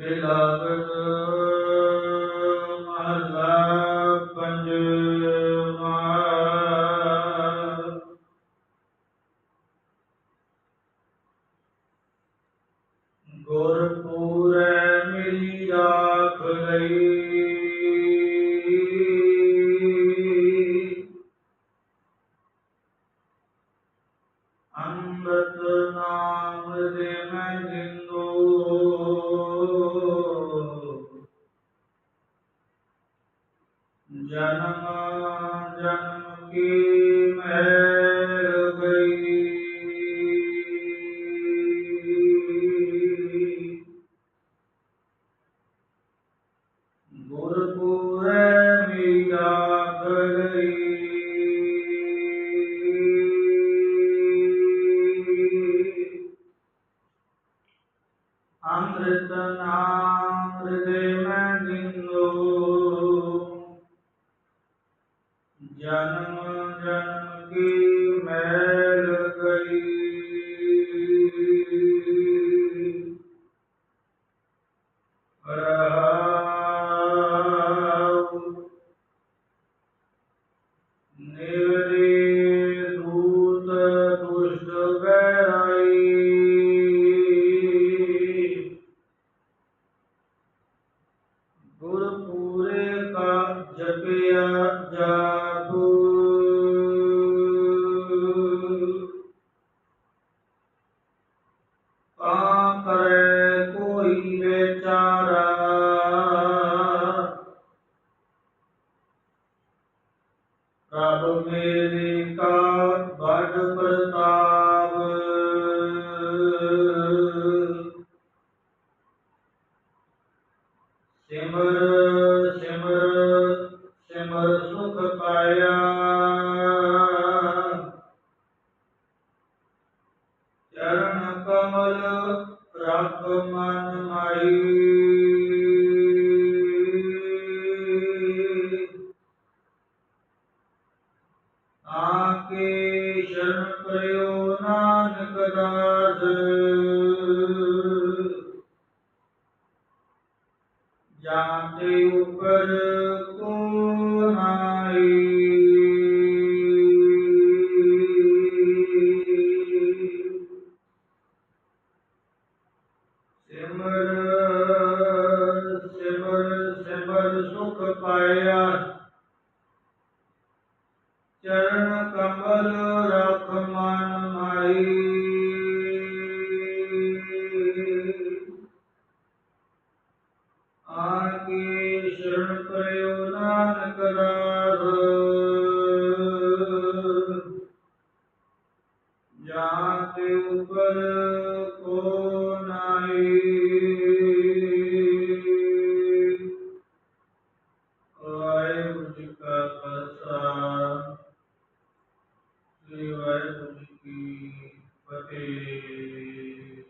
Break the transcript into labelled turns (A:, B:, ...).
A: ਬਿਲਾਵਤ ਮਹਲਾ ਪੰਜਵਾ ਗੁਰਪੂਰੈ ਮੇਰੀ ਰਾਖ ਲਈ ਅੰਮ੍ਰਿਤ ਜਨਮ ਜਨਮ ਕੀ ਮਹਿਰ ਗਈ ਗੁਰਪੂਰੈ ਮੀਰਾ ਗਈ ਅੰਮ੍ਰਿਤ ਨਾਮ ਹਿਰਦੇ ਮੈਂ ਜਿੰਦੋ ਜਨਮ ਜਨਮ ਕੀ ਮੈਲ ਗਈ ਰਹਾਉ ਨਿਵਰੇ ਦੂਤ ਦੁਸ਼ਟ ਵੈਰਾਈ। ਗੁਰ ਪੂਰੇ ਕਾ ਜਪਿਆ ਜਾ ਪ੍ਰਭ ਮੇਰੇ ਕਾ ਬੜ ਪ੍ਰਤਾਪ। ਸਿਮਰ ਸਿਮਰ ਸਿਮਰ ਸੁਖ ਪਾਇਆ। ਚਰਨ ਕਮਲ ਰੱਖ ਮਨ ਮਾਈ। ਆਕੇ ਸ਼ਰਨ ਪਰਿਓ ਨਾਨਕ ਦਾਸ ਜਾਤੇ ਉਪਰ ਕੋ ਨਾਈ ਸਿਮਰ ਸਿਮਰ ਸਿਮਰ ਸੁਖ ਪਾਇਆ। ਚਰਨ ਕਮਲ ਪਰਿਉ ਨਾਨਕ ਰਾਹ ਜਾਂ ਤੇ ਉਪਰ ਕੋ ਨਾਹੀ। ਵਾਹਿਗੁਰੂ ਜੀ ਕਾ ਖਾਲਸਾ, ਸ੍ਰੀ ਵਾਹਿਗੁਰੂ ਜੀ ਕੀ ਫਤਿਹ।